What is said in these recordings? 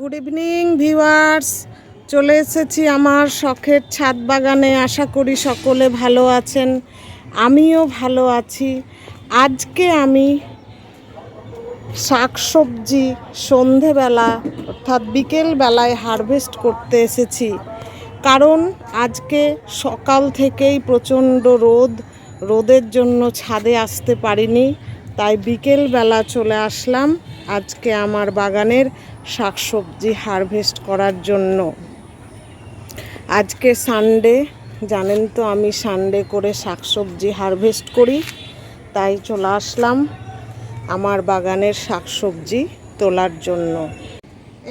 Good evening viewers চলে এসেছি আমার শখের ছাদ বাগানে। আশা করি সকলে ভালো আছেন। আমিও ভালো আছি। আজকে আমি শাকসবজি সন্ধেবেলা অর্থাৎ বিকেলবেলায় হারভেস্ট করতে এসেছি। কারণ আজকে সকাল থেকেই প্রচণ্ড রোদ। রোদের জন্য ছাদে আসতে পারিনি। তাই বিকেলবেলা চলে আসলাম আজকে আমার বাগানের শাকসবজি হারভেস্ট করার জন্য। আজকে সানডে, জানেন তো আমি সানডে করে শাকসবজি হারভেস্ট করি, তাই চলে আসলাম আমার বাগানের শাকসবজি তোলার জন্য।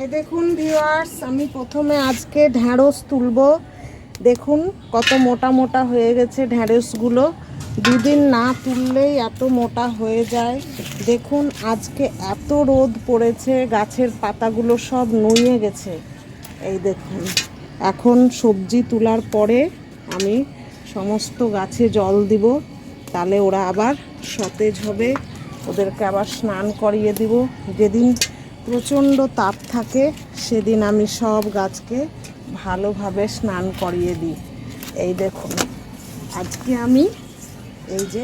এ দেখুন ভিওয়ার্স আমি প্রথমে আজকে ঢ্যাঁড়স তুলবো। দেখুন কত মোটা মোটা হয়ে গেছে ঢ্যাঁড়সগুলো দুদিন না তুললেই এত মোটা হয়ে যায়। দেখুন, আজকে এত রোদ পড়েছে, গাছের পাতাগুলো সব নুয়ে গেছে। এই দেখুন, এখন সবজি তোলার পরে আমি সমস্ত গাছে জল দিব, তাহলে ওরা আবার সতেজ হবে। ওদেরকে আবার স্নান করিয়ে দিব। যেদিন প্রচণ্ড তাপ থাকে, সেদিন আমি সব গাছকে ভালোভাবে স্নান করিয়ে দিই। এই দেখুন, আজকে আমি এই যে,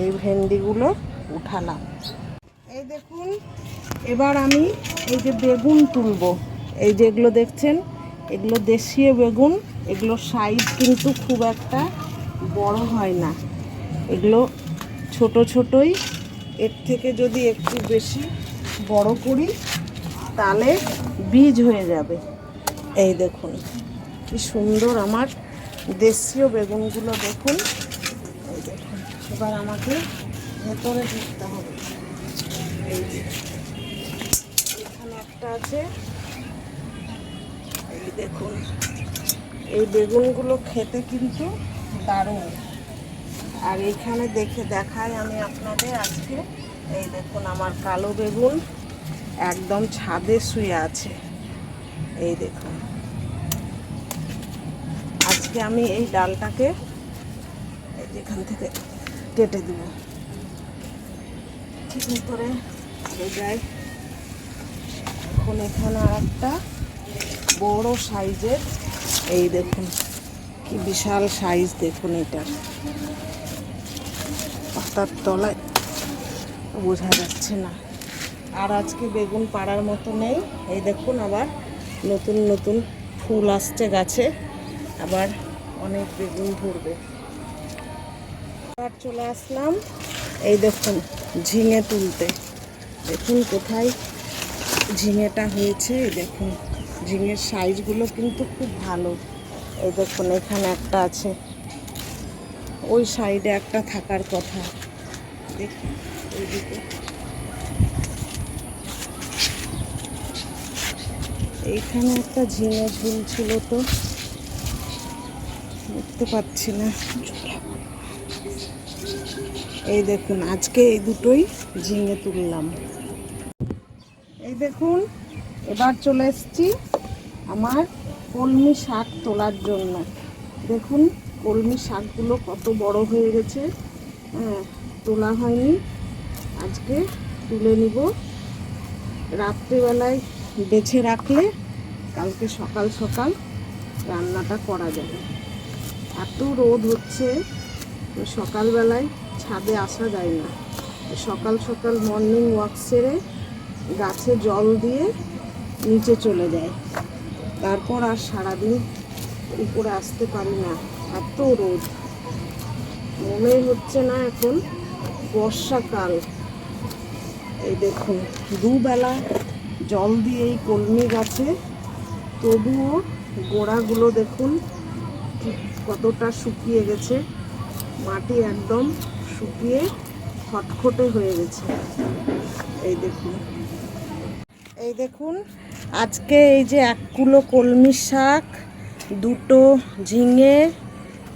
এই ভেন্ডিগুলো উঠালাম। এই দেখুন, এবার আমি এই যে বেগুন তুলবো। এই যেগুলো দেখছেন, এগুলো দেশীয় বেগুন, এগুলো সাইজ কিন্তু খুব একটা বড় হয় না। এগুলো ছোট ছোটই, এর থেকে যদি একটু বেশি বড় করি, তাহলে বীজ হয়ে যাবে। এই দেখুন, কি সুন্দর আমার দেশীয় বেগুনগুলো দেখুন। এবার আমাকে ভেতরে ঢুকতে হবে। এখানে একটা আছে। এই দেখুন, এই বেগুনগুলো খেতে কিন্তু দারুণ। আর এখানে দেখে দেখাই আমি আপনাদের আজকে। এই দেখুন, আমার কালো বেগুন একদম ছাদে শুয়ে আছে। এই দেখুন। আজকে আমি এই ডালটাকে এই যেখান থেকে কেটে দেব। ঠিক করে যায়। এখন এখানে আর একটা বড় সাইজের এই দেখুন, কি বিশাল সাইজ দেখুন এটার পাতার তলায়, বোঝা যাচ্ছে না। আর আজকে বেগুন পাড়ার মতো নেই। এই দেখুন আবার নতুন নতুন ফুল আসছে গাছে। আবার অনেক বেগুন ধরবে। চলে আসলাম এই দেখুন, ঝিঙে তুলতে। দেখুন কোথায় ঝিঙেটা হয়েছে দেখুন। ঝিঙের সাইজগুলো কিন্তু খুব ভালো। এই দেখুন, এখানে একটা আছে। ওই সাইডে একটা থাকার কথা। দেখুন এইখানে একটা ঝিঙে ঝুল ছিল তো। দেখতে পাচ্ছি না। এই দেখুন, আজকে এই দুটোই ঝিঙে তুললাম। এই দেখুন, এবার চলে এসছি আমার কলমি শাক তোলার জন্য। দেখুন, কলমি শাকগুলো কত বড় হয়ে গেছে। হ্যাঁ তোলা হয়নি। আজকে তুলে নিব। রাত্রিবেলায় বেছে রাখলে কালকে সকাল সকাল রান্নাটা করা যাবে। এত রোদ হচ্ছে। তো সকালবেলায় ছাদে আসা যায় না। সকাল সকাল মর্নিং ওয়াক সেরে গাছে জল দিয়ে নিচে চলে যায়। তারপর আর সারাদিন উপরে আসতে পারি না। এত রোদ। মনে হচ্ছে না এখন বর্ষাকাল। এই দেখুন, দুবেলা জল দিয়ে এই কলমি গাছে, তবুও গোড়াগুলো দেখুন কতটা শুকিয়ে গেছে। মাটি একদম শুকিয়ে খটখটে হয়ে গেছে। এই দেখুন। এই দেখুন, আজকে এই যে এক কিলো কলমি শাক, দুটো ঝিঙে,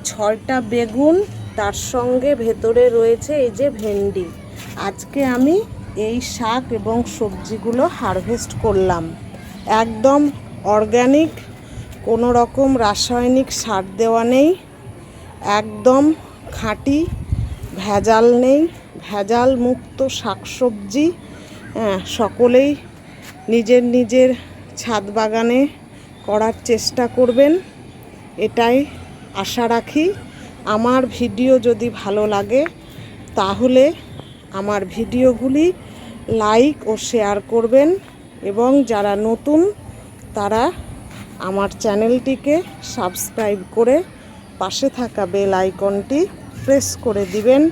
ছয়টা বেগুন, তার সঙ্গে ভেতরে রয়েছে এই যে ভেন্ডি। আজকে আমি এই শাক এবং সবজিগুলো হারভেস্ট করলাম। একদম অর্গ্যানিক, কোনো রকম রাসায়নিক সার দেওয়া নেই। একদম খাঁটি, ভেজাল নেই ভেজাল মুক্ত শাকসবজি হ্যাঁ সকলেই নিজের নিজের ছাদ বাগানে করার চেষ্টা করবেন। এটাই আশা রাখি। আমার ভিডিও যদি ভালো লাগে, তাহলে আমার ভিডিওগুলি লাইক ও শেয়ার করবেন এবং যারা নতুন, তারা আমার চ্যানেলটিকে সাবস্ক্রাইব করে পাশে থাকা বেল আইকনটি প্রেস করে দিবেন,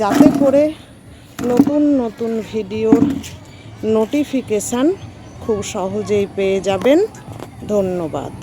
যাতে করে নতুন নতুন ভিডিওর নোটিফিকেশান খুব সহজেই পেয়ে যাবেন। ধন্যবাদ।